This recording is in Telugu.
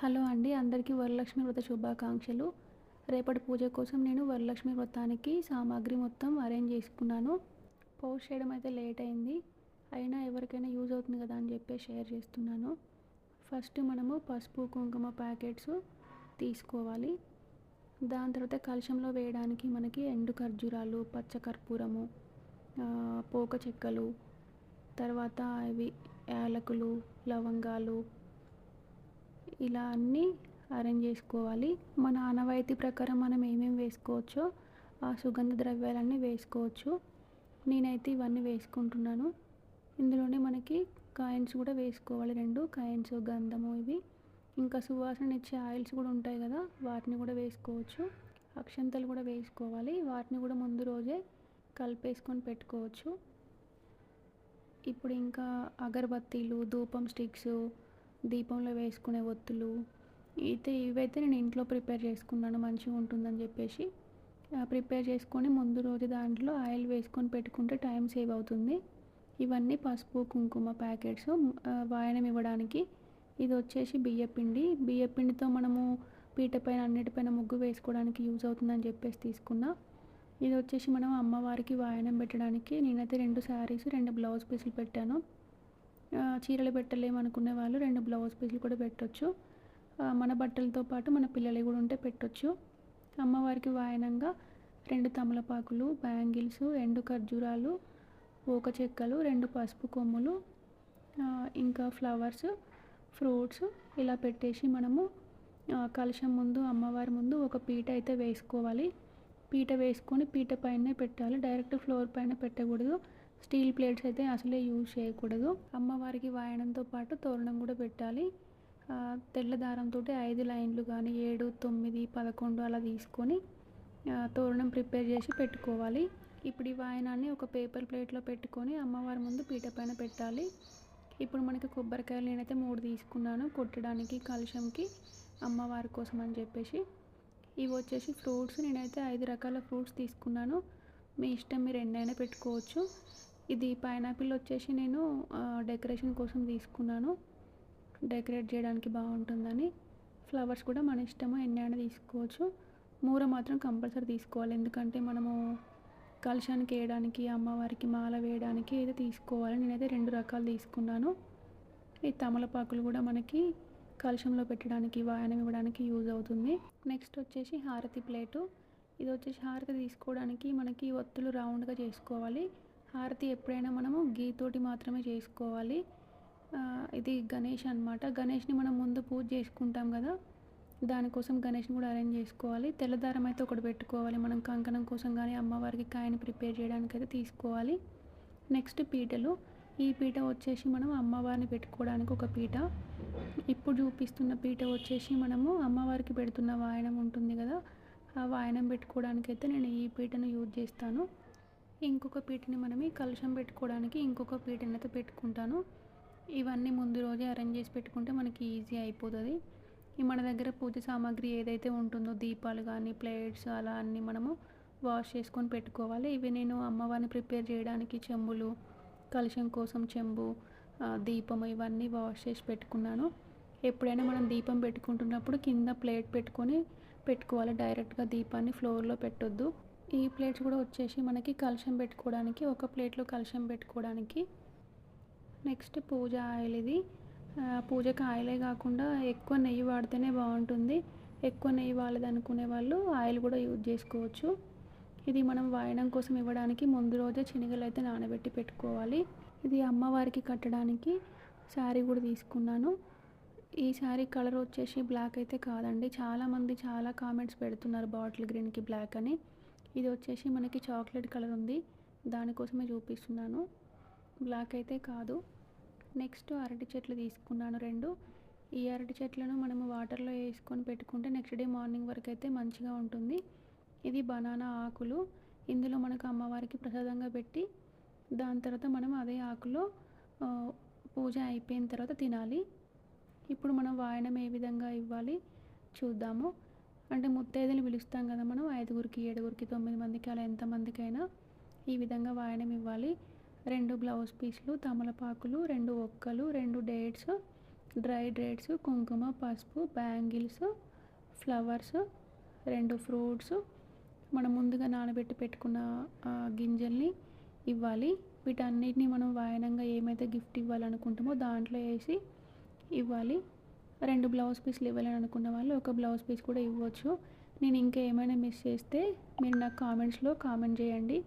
హలో అండి అందరికీ వరలక్ష్మి వ్రత శుభాకాంక్షలు. రేపటి పూజ కోసం నేను వరలక్ష్మి వ్రతానికి సామాగ్రి మొత్తం అరేంజ్ చేసుకున్నాను. పోస్ట్ చేయడం అయితే లేట్ అయింది. అయినా ఎవరికైనా యూజ్ అవుతుంది కదా అని చెప్పి షేర్ చేస్తున్నాను. ఫస్ట్ మనము పసుపు కుంకుమ ప్యాకెట్స్ తీసుకోవాలి. దాని తర్వాత కలశంలో వేయడానికి మనకి ఎండు ఖర్జూరాలు పచ్చకర్పూరము పోక చెక్కలు తర్వాత ఇవి యాలకులు లవంగాలు ఇలా అన్నీ అరేంజ్ చేసుకోవాలి. మన ఆనవాయితీ ప్రకారం మనం ఏమేమి వేసుకోవచ్చో ఆ సుగంధ ద్రవ్యాలన్నీ వేసుకోవచ్చు. నేనైతే ఇవన్నీ వేసుకుంటున్నాను. ఇందులోనే మనకి కాయిన్స్ కూడా వేసుకోవాలి. రెండు కాయిన్స్ గంధము ఇవి. ఇంకా సువాసన ఇచ్చే ఆయిల్స్ కూడా ఉంటాయి కదా వాటిని కూడా వేసుకోవచ్చు. అక్షంతలు కూడా వేసుకోవాలి. వాటిని కూడా ముందు రోజే కలిపేసుకొని పెట్టుకోవచ్చు. ఇప్పుడు ఇంకా అగరబత్తీలు ధూపం స్టిక్స్ దీపంలో వేసుకునే ఒత్తులు అయితే ఇవైతే నేను ఇంట్లో ప్రిపేర్ చేసుకున్నాను మంచిగా ఉంటుందని చెప్పేసి. ప్రిపేర్ చేసుకొని ముందు రోజు దాంట్లో ఆయిల్ వేసుకొని పెట్టుకుంటే టైం సేవ్ అవుతుంది. ఇవన్నీ పసుపు కుంకుమ ప్యాకెట్స్ వాయనం ఇవ్వడానికి. ఇది వచ్చేసి బియ్యపిండి బియ్యపిండితో మనము పీటపైన అన్నిటిపైన ముగ్గు వేసుకోవడానికి యూజ్ అవుతుందని చెప్పేసి తీసుకున్నా. ఇది వచ్చేసి మనం అమ్మవారికి వాయనం పెట్టడానికి నేనైతే రెండు శారీస్ రెండు బ్లౌజ్ పీసులు పెట్టాను. చీరలు పెట్టలేమనుకునే వాళ్ళు రెండు బ్లౌజ్ పీసులు కూడా పెట్టొచ్చు. మన బట్టలతో పాటు మన పిల్లలు కూడా ఉంటే పెట్టొచ్చు. అమ్మవారికి వాయనంగా రెండు తమలపాకులు బ్యాంగిల్స్ ఎండు ఖర్జూరాలు ఊక చెక్కలు రెండు పసుపు కొమ్ములు ఇంకా ఫ్లవర్స్ ఫ్రూట్స్ ఇలా పెట్టేసి మనము కలశం ముందు అమ్మవారి ముందు ఒక పీట అయితే వేసుకోవాలి. పీట వేసుకొని పీట పైనే పెట్టాలి. డైరెక్ట్ ఫ్లోర్ పైన పెట్టకూడదు. స్టీల్ ప్లేట్స్ అయితే అసలే యూజ్ చేయకూడదు. అమ్మవారికి వాయనంతో పాటు తోరణం కూడా పెట్టాలి. తెల్ల దారంతో ఐదు లైన్లు కానీ ఏడు తొమ్మిది పదకొండు అలా తీసుకొని తోరణం ప్రిపేర్ చేసి పెట్టుకోవాలి. ఇప్పుడు ఈ వాయనాన్ని ఒక పేపర్ ప్లేట్లో పెట్టుకొని అమ్మవారి ముందు పీట పైన పెట్టాలి. ఇప్పుడు మనకి కొబ్బరికాయలు నేనైతే మూడు తీసుకున్నాను కొట్టడానికి కలుషంకి అమ్మవారి కోసం అని చెప్పేసి. ఇవి వచ్చేసి ఫ్రూట్స్ నేనైతే ఐదు రకాల ఫ్రూట్స్ తీసుకున్నాను. మీ ఇష్టం మీరు ఎన్నైనా పెట్టుకోవచ్చు. ఇది పైనాపిల్ వచ్చేసి నేను డెకరేషన్ కోసం తీసుకున్నాను. డెకరేట్ చేయడానికి బాగుంటుందని. ఫ్లవర్స్ కూడా మన ఇష్టము ఎన్నైనా తీసుకోవచ్చు. మూర మాత్రం కంపల్సరీ తీసుకోవాలి. ఎందుకంటే మనము కలశానికి వేయడానికి అమ్మవారికి మాల వేయడానికి అయితే తీసుకోవాలి. నేనైతే రెండు రకాలు తీసుకున్నాను. ఈ తమలపాకులు కూడా మనకి కలశంలో పెట్టడానికి వాయనం ఇవ్వడానికి యూజ్ అవుతుంది. నెక్స్ట్ వచ్చేసి హారతి ప్లేటు. ఇది వచ్చేసి హారతి తీసుకోవడానికి మనకి ఒత్తులు రౌండ్గా చేసుకోవాలి. హారతి ఎప్పుడైనా మనము గీతోటి మాత్రమే చేసుకోవాలి. ఇది గణేష్ అన్నమాట. గణేష్ని మనం ముందు పూజ చేసుకుంటాం కదా. దానికోసం గణేష్ని కూడా అరేంజ్ చేసుకోవాలి. తెల్లదారం అయితే ఒకటి పెట్టుకోవాలి. మనం కంకణం కోసం కానీ అమ్మవారికి కాయని ప్రిపేర్ చేయడానికి అయితే తీసుకోవాలి. నెక్స్ట్ పీటలు. ఈ పీట వచ్చేసి మనం అమ్మవారిని పెట్టుకోవడానికి ఒక పీట. ఇప్పుడు చూపిస్తున్న పీట వచ్చేసి మనము అమ్మవారికి పెడుతున్న వాయనం ఉంటుంది కదా. ఆ వాయనం పెట్టుకోవడానికి అయితే నేను ఈ పీటను యూజ్ చేస్తాను. ఇంకొక పీటని మనమే కలుషం పెట్టుకోవడానికి ఇంకొక పీటని అయితే పెట్టుకుంటాను. ఇవన్నీ ముందు రోజే అరేంజ్ చేసి పెట్టుకుంటే మనకి ఈజీ అయిపోతుంది. ఈ మన దగ్గర పూజ సామాగ్రి ఏదైతే ఉంటుందో దీపాలు కానీ ప్లేట్స్ అలా అన్నీ మనము వాష్ చేసుకొని పెట్టుకోవాలి. ఇవి నేను అమ్మవారిని ప్రిపేర్ చేయడానికి చెంబులు కలుషం కోసం చెంబు దీపం ఇవన్నీ వాష్ చేసి పెట్టుకున్నాను. ఎప్పుడైనా మనం దీపం పెట్టుకుంటున్నప్పుడు కింద ప్లేట్ పెట్టుకొని పెట్టుకోవాలి. డైరెక్ట్గా దీపాన్ని ఫ్లోర్లో పెట్టొద్దు. ఈ ప్లేట్స్ కూడా వచ్చేసి మనకి కలుషం పెట్టుకోవడానికి ఒక ప్లేట్లో కలుషం పెట్టుకోవడానికి. నెక్స్ట్ పూజ ఆయిల్ ఇది. పూజకి ఆయిలే కాకుండా ఎక్కువ నెయ్యి వాడితేనే బాగుంటుంది. ఎక్కువ నెయ్యి వాడదనుకునే వాళ్ళు ఆయిల్ కూడా యూజ్ చేసుకోవచ్చు. ఇది మనం వాయడం కోసం ఇవ్వడానికి ముందు రోజే శనగలు అయితే నానబెట్టి పెట్టుకోవాలి. ఇది అమ్మవారికి కట్టడానికి శారీ కూడా తీసుకున్నాను. ఈ శారీ కలర్ వచ్చేసి బ్లాక్ అయితే కాదండి. చాలామంది చాలా కామెంట్స్ పెడుతున్నారు బాటిల్ గ్రీన్కి బ్లాక్ అని. ఇది వచ్చేసి మనకి చాక్లెట్ కలర్ ఉంది. దానికోసమే చూపిస్తున్నాను. బ్లాక్ అయితే కాదు. నెక్స్ట్ అరటి చెట్లు తీసుకున్నాను రెండు. ఈ అరటి చెట్లను మనము వాటర్లో వేసుకొని పెట్టుకుంటే నెక్స్ట్ డే మార్నింగ్ వరకు అయితే మంచిగా ఉంటుంది. ఇది బనానా ఆకులు. ఇందులో మనకు అమ్మవారికి ప్రసాదంగా పెట్టి దాని తర్వాత మనం అదే ఆకులో పూజ అయిపోయిన తర్వాత తినాలి. ఇప్పుడు మనం వాయనం ఏ విధంగా ఇవ్వాలి చూద్దాము. అంటే ముత్తైదులు పిలుస్తాం కదా మనం ఐదుగురికి ఏడుగురికి తొమ్మిది మందికి అలా ఎంతమందికైనా ఈ విధంగా వాయనం ఇవ్వాలి. రెండు బ్లౌజ్ పీసులు తమలపాకులు రెండు ఒక్కలు రెండు డేట్స్ డ్రై డేట్స్ కుంకుమ పసుపు బ్యాంగిల్స్ ఫ్లవర్స్ రెండు ఫ్రూట్స్. మనం ముందుగా నానబెట్టి పెట్టుకున్న గింజల్ని ఇవ్వాలి. వీటన్నిటిని మనం వాయనంగా ఏమైతే గిఫ్ట్ ఇవ్వాలనుకుంటామో దాంట్లో వేసి ఇవ్వాలి. రెండు బ్లౌజ్ పీస్లు ఇవ్వాలని అనుకున్న వాళ్ళు ఒక బ్లౌజ్ పీస్ కూడా ఇవ్వచ్చు. నేను ఇంకా ఏమైనా మిస్ చేస్తే మీరు నాకు కామెంట్స్లో కామెంట్ చేయండి.